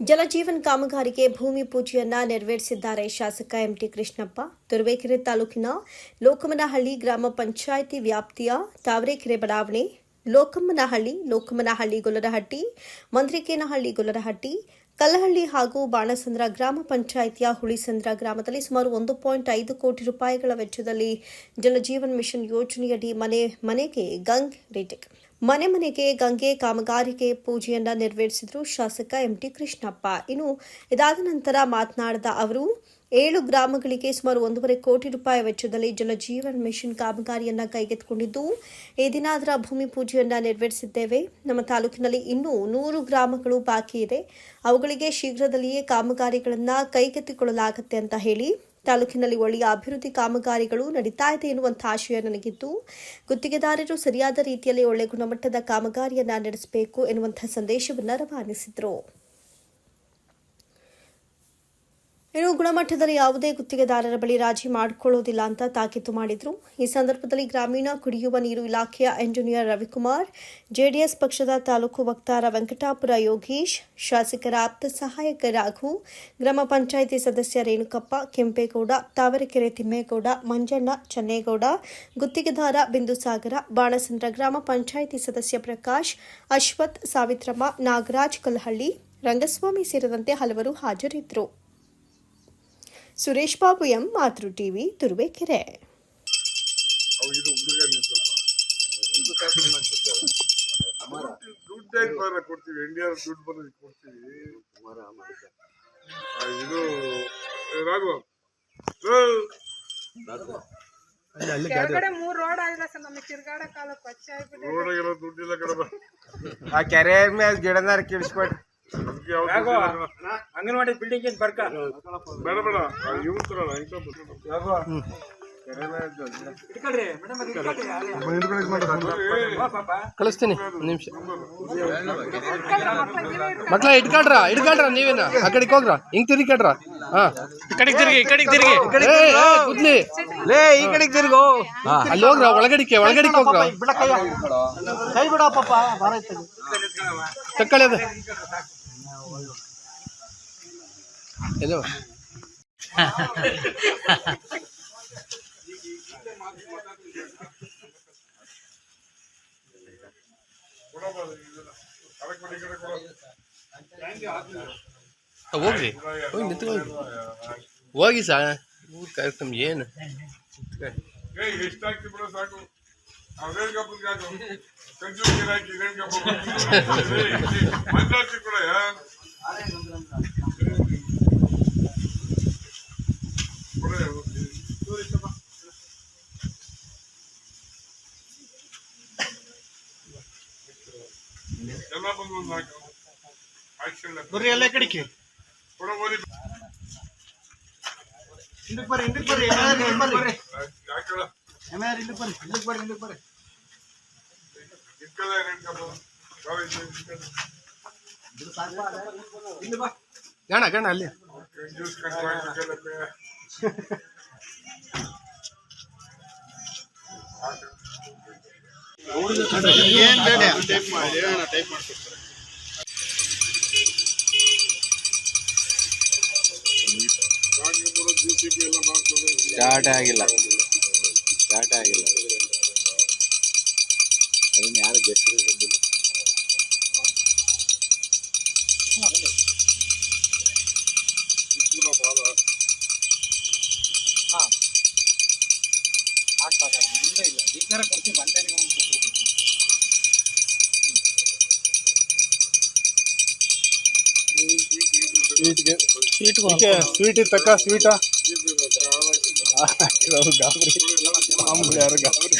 ಜಲಜೀವನ್ ಕಾಮಗಾರಿಗೆ ಭೂಮಿ ಪೂಜೆಯನ್ನ ನೆರವೇರಿಸಿದ್ದಾರೆ ಶಾಸಕ ಎಂಟಿ ಕೃಷ್ಣಪ್ಪ. ತುರುವೇಕೆರೆ ತಾಲೂಕಿನ ಲೋಕಮನಹಳ್ಳಿ ಗ್ರಾಮ ಪಂಚಾಯಿತಿ ವ್ಯಾಪ್ತಿಯ ತಾವರೆಕೆರೆ ಬಡಾವಣೆ ಲೋಕಮ್ಮನಹಳ್ಳಿ ಲೋಕಮ್ಮನಹಳ್ಳಿ ಗೊಲ್ಲರಹಟ್ಟಿ ಮಂತ್ರಿಕೇನಹಳ್ಳಿ ಗೊಲ್ಲರಹಟ್ಟಿ ಕಲ್ಲಹಳ್ಳಿ ಹಾಗೂ ಬಾಣಸಂದ್ರ ಗ್ರಾಮ ಪಂಚಾಯಿತಿಯ ಹುಳಿಸಂದ್ರ ಗ್ರಾಮದಲ್ಲಿ ಸುಮಾರು ಒಂದು ಪಾಯಿಂಟ್ ಐದು ಕೋಟಿ ರೂಪಾಯಿಗಳ ವೆಚ್ಚದಲ್ಲಿ ಜಲಜೀವನ್ ಮಿಷನ್ ಯೋಜನೆಯಡಿ ಮನೆ, ಮನೆಗೆ ಗಂಗ್ ರೀಟೆಕ್. ಮನೆ, ಮನೆಗೆ ಗಂಗೆ ಕಾಮಗಾರಿಗೆ ಪೂಜೆಯನ್ನ ನೆರವೇರಿಸಿದರು ಶಾಸಕ ಎಂಟಿ ಕೃಷ್ಣಪ್ಪ. ಇನ್ನು ಇದಾದ ನಂತರ ಮಾತನಾಡಿದ ಅವರು ಏಳು ಗ್ರಾಮಗಳಿಗೆ ಸುಮಾರು ಒಂದೂವರೆ ಕೋಟಿ ರೂಪಾಯಿ ವೆಚ್ಚದಲ್ಲಿ ಜಲಜೀವನ್ ಮಿಷನ್ ಕಾಮಗಾರಿಯನ್ನು ಕೈಗೆತ್ತಿಕೊಂಡಿದ್ದು, ಈ ದಿನ ಅದರ ಭೂಮಿ ಪೂಜೆಯನ್ನು ನೆರವೇರಿಸಿದ್ದೇವೆ. ನಮ್ಮ ತಾಲೂಕಿನಲ್ಲಿ ಇನ್ನೂ ನೂರು ಗ್ರಾಮಗಳು ಬಾಕಿ ಇದೆ. ಅವುಗಳಿಗೆ ಶೀಘ್ರದಲ್ಲಿಯೇ ಕಾಮಗಾರಿಗಳನ್ನು ಕೈಗೆತ್ತಿಕೊಳ್ಳಲಾಗುತ್ತೆ ಅಂತ ಹೇಳಿ ತಾಲೂಕಿನಲ್ಲಿ ಒಳ್ಳೆಯ ಅಭಿವೃದ್ಧಿ ಕಾಮಗಾರಿಗಳು ನಡೀತಾ ಇದೆ ಎನ್ನುವಂಥ ಆಶಯ ನನಗಿದ್ದು ಗುತ್ತಿಗೆದಾರರು ಸರಿಯಾದ ರೀತಿಯಲ್ಲಿ ಒಳ್ಳೆ ಗುಣಮಟ್ಟದ ಕಾಮಗಾರಿಯನ್ನು ನಡೆಸಬೇಕು ಎನ್ನುವಂಥ ಸಂದೇಶವನ್ನು ರವಾನಿಸಿದರು. ಇನ್ನು ಗುಣಮಟ್ಟದಲ್ಲಿ ಯಾವುದೇ ಗುತ್ತಿಗೆದಾರರ ಬಳಿ ರಾಜಿ ಮಾಡಿಕೊಳ್ಳುವುದಿಲ್ಲ ಅಂತ ತಾಕೀತು ಮಾಡಿದರು. ಈ ಸಂದರ್ಭದಲ್ಲಿ ಗ್ರಾಮೀಣ ಕುಡಿಯುವ ನೀರು ಇಲಾಖೆಯ ಎಂಜಿನಿಯರ್ ರವಿಕುಮಾರ್, ಜೆಡಿಎಸ್ ಪಕ್ಷದ ತಾಲೂಕು ವಕ್ತಾರ ವೆಂಕಟಾಪುರ ಯೋಗೀಶ್, ಶಾಸಕರ ಆಪ್ತ ಸಹಾಯಕ ರಾಘು, ಗ್ರಾಮ ಪಂಚಾಯಿತಿ ಸದಸ್ಯ ರೇಣುಕಪ್ಪ, ಕೆಂಪೇಗೌಡ, ತಾವರೆಕೆರೆ ತಿಮ್ಮೇಗೌಡ, ಮಂಜಣ್ಣ ಚನ್ನೇಗೌಡ, ಗುತ್ತಿಗೆದಾರ ಬಿಂದುಸಾಗರ, ಬಾಣಸಂದ್ರ ಗ್ರಾಮ ಪಂಚಾಯಿತಿ ಸದಸ್ಯ ಪ್ರಕಾಶ್, ಅಶ್ವಥ್ ಸಾವಿತ್ರಮ್ಮ, ನಾಗರಾಜ್ ಕಲ್ಹಳ್ಳಿ, ರಂಗಸ್ವಾಮಿ ಸೇರಿದಂತೆ ಹಲವರು ಹಾಜರಿದ್ದರು. Suresh Babu M Matru TV Turuvekere. ಅವು ಇದು ಹುಡುಗ ದುಡ್ಡು ಕೊಡ್ತೀವಿ ದುಡ್ಡು ಬರೋದು ಕೊಡ್ತೀವಿ ಆ, ಇದು ರಾಘವ ರೋಡ್ ದುಡ್ಡಿಲ್ಲ ಕಡಬ ಆ ಕೆರೆ ಮೇಲೆ ಗಿಡನಾರ ಕಿಳಿಸ್ಕೊಟ್ರಿ ಅಂಗನವಾಡಿ ಬಿಲ್ಡಿಂಗ್ ಏನ್ ಬರ್ಕ? ಬೇಡ ಬೇಡ ಇವ್ ತರಲ್ಲ ಹೆಂಗ್ ಕಳಿಸ್ತೀನಿ ಒಂದು ನಿಮಿಷ. ಮಕ್ಳ ಇಟ್ಕೊಳ್ರ. ಇಟ್ಕೊಳ್ರ ನೀವೇನ? ಆ ಕಡೆಗೆ ಹೋಗ್ರ ಹಿಂಗ್ ತಿರ್ಗಿಕಡ್ರ ಹಾ. ಕಡೆಗೆ ತಿರುಗಿ ಕಡೆಗೆ ತಿರುಗಿ. ಕುದ್ಲಿ ಲೇ ಈ ಕಡೆಗೆ ತಿರುಗು. ಅಲ್ಲಿ ಹೋಗ್ರ ಒಳಗಡಿಕೆ ಒಳಗಡಿಕೆ ಹೋಗ್ರ. ಕೈ ಬಿಡ ಪಾಪ ತಕ್ಕಳಿ ಅದ. ಎಲ್ಲೋ ಹೋಗ್ರಿ ಹೋಗಿ ನಿಂತು ಹೋಗಿ ಹೋಗಿ ಸಾ ಊರ್ ಕಾರ್ಯಕ್ರಮ ಏನು ಏ ಎಷ್ಟು ಹಾಕಿ ಬಿಡ ಸಾಕು ಅವ್ರೇನ್ ಕಪ್ಪಲ್ಗೆ ಹಾಕು ಕಂಚು ನೀರು ಹಾಕಿ ಇದೇನ್ ಕಪ್ಪ ಮಂಜಾಕ್ಷಿ ಕೂಡ ಎಲ್ಲ ಬಂದು ಒಂದು ಹಾಕು ಆಕ್ಷನ್ ಬರ್ರಿ ಎಲ್ಲ ಕಡೆಗೆ ಕೊಡ ಓದಿ ಹಿಂದಕ್ಕೆ ಬರ್ರಿ ಹಿಂದಕ್ಕೆ ಬರ್ರಿ ಎಮ್ಯಾರ್ ಹಿಂದಕ್ಕೆ ಬರ್ರಿ ಯಾಕಲ್ಲ ಎಮ್ಯಾರ್ ಇಲ್ಲಿ ಬರ್ರಿ ಇಟ್ಕಲ್ಲ ಗಣ ಗಣ ಅಲ್ಲಿ. ಏನ್ ಬೇಡ. ಟೈಪ್ ಮಾಡಿ ಟೈಪ್ ಮಾಡ್ಕೊಡ್ತಾರೆ ಸ್ಟಾರ್ಟ್ ಆಗಿಲ್ಲ. ಸ್ಟಾರ್ಟ್ ಆಗಿಲ್ಲ. ಅದನ್ನು ಯಾರು ಗೆಸ್ಟ್ ಬಂದಿಲ್ಲ ಕೂಡ ಭಾಳ ಸ್ವೀಟ್ ಇತ್ತಕ್ಕ ಸ್ವೀಟ ಗಾಬರಿ ಮಾಮೂಲಿ ತಕ್ಕ ಗಾಬರಿ घाबरे घाबरे